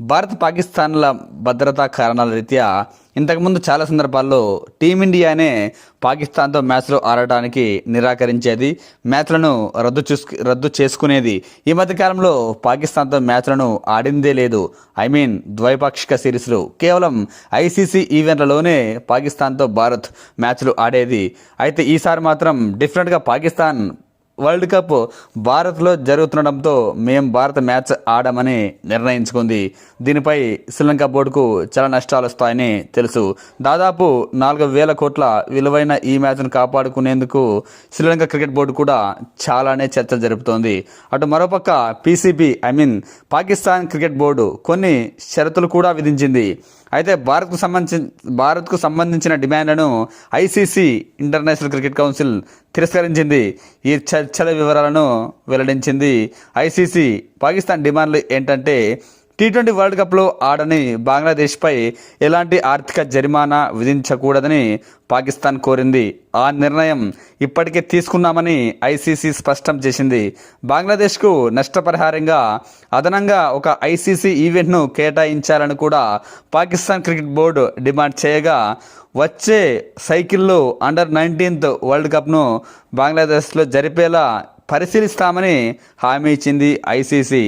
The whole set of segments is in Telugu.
భారత్ పాకిస్తాన్ల భద్రతా కారణాల రీత్యా ఇంతకుముందు చాలా సందర్భాల్లో టీమిండియానే పాకిస్తాన్తో మ్యాచ్లు ఆడటానికి నిరాకరించేది మ్యాచ్లను రద్దు చూసు రద్దు చేసుకునేది. ఈ మధ్యకాలంలో పాకిస్తాన్తో మ్యాచ్లను ఆడిందే లేదు. ఐ మీన్ ద్వైపాక్షిక సిరీస్లు. కేవలం ఐసీసీ ఈవెంట్లలోనే పాకిస్తాన్తో భారత్ మ్యాచ్లు ఆడేది. అయితే ఈసారి మాత్రం డిఫరెంట్గా పాకిస్తాన్ వరల్డ్ కప్ భారత్లో జరుగుతుండడంతో మేం భారత్ మ్యాచ్ ఆడమని నిర్ణయించుకుంది. దీనిపై శ్రీలంక బోర్డుకు చాలా నష్టాలు వస్తాయని తెలుసు. దాదాపు నాలుగు వేల కోట్ల విలువైన ఈ మ్యాచ్ను కాపాడుకునేందుకు శ్రీలంక క్రికెట్ బోర్డు కూడా చాలానే చర్చలు జరుపుతోంది. అటు మరోపక్క PCB I mean Pakistan cricket board కొన్ని షరతులు కూడా విధించింది. అయితే భారత్కు సంబంధించి భారత్కు సంబంధించిన డిమాండ్లను ఐసీసీ ఇంటర్నేషనల్ క్రికెట్ కౌన్సిల్ తిరస్కరించింది. ఈ చర్చల వివరాలను వెల్లడించింది ఐసీసీ. పాకిస్తాన్ డిమాండ్లు ఏంటంటే టీ ట్వంటీ వరల్డ్ కప్లో ఆడని బంగ్లాదేశ్పై ఎలాంటి ఆర్థిక జరిమానా విధించకూడదని పాకిస్తాన్ కోరింది. ఆ నిర్ణయం ఇప్పటికే తీసుకున్నామని ఐసీసీ స్పష్టం చేసింది. బంగ్లాదేశ్కు నష్టపరిహారంగా అదనంగా ఒక ఐసీసీ ఈవెంట్ను కేటాయించాలని కూడా పాకిస్తాన్ క్రికెట్ బోర్డు డిమాండ్ చేయగా వచ్చే సైకిల్లో అండర్ నైన్టీన్త్ వరల్డ్ కప్ను బంగ్లాదేశ్లో జరిపేలా పరిశీలిస్తామని హామీ ఇచ్చింది ఐసీసీ.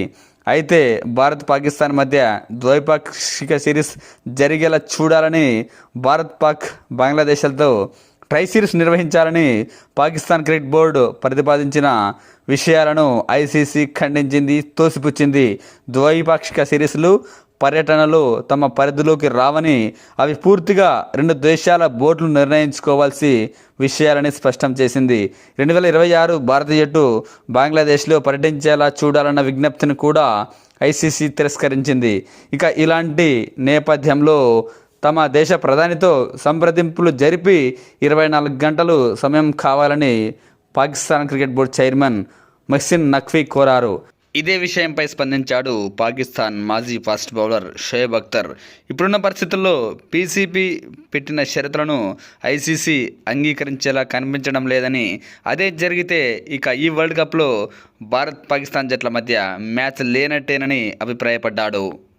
అయితే భారత్ పాకిస్తాన్ మధ్య ద్వైపాక్షిక సిరీస్ జరిగేలా చూడాలని భారత్ పాక్ బంగ్లాదేశ్లతో ట్రై సిరీస్ నిర్వహించాలని పాకిస్తాన్ క్రికెట్ బోర్డు ప్రతిపాదించిన విషయాలను ఐసీసీ ఖండించింది తోసిపుచ్చింది. ద్వైపాక్షిక సిరీస్లు పర్యటనలు తమ పరిధిలోకి రావని అవి పూర్తిగా రెండు దేశాల బోర్డులు నిర్ణయించుకోవాల్సి విషయాలని స్పష్టం చేసింది. రెండు వేల ఇరవై ఆరు భారత జట్టు బంగ్లాదేశ్లో పర్యటించేలా చూడాలన్న విజ్ఞప్తిని కూడా ఐసీసీ తిరస్కరించింది. ఇక ఇలాంటి నేపథ్యంలో తమ దేశ ప్రధానితో సంప్రదింపులు జరిపి ఇరవై నాలుగు గంటలు సమయం కావాలని Pakistan cricket board chairman Mohsin Naqvi కోరారు. ఇదే విషయంపై స్పందించాడు పాకిస్తాన్ మాజీ ఫాస్ట్ బౌలర్ షోయబ్ అఖ్తర్. ఇప్పుడున్న పరిస్థితుల్లో పీసీపీ పెట్టిన షరతులను ఐసీసీ అంగీకరించేలా కనిపించడం లేదని అదే జరిగితే ఇక ఈ వరల్డ్ కప్లో భారత్ పాకిస్తాన్ జట్ల మధ్య మ్యాచ్ లేనట్టేనని అభిప్రాయపడ్డాడు.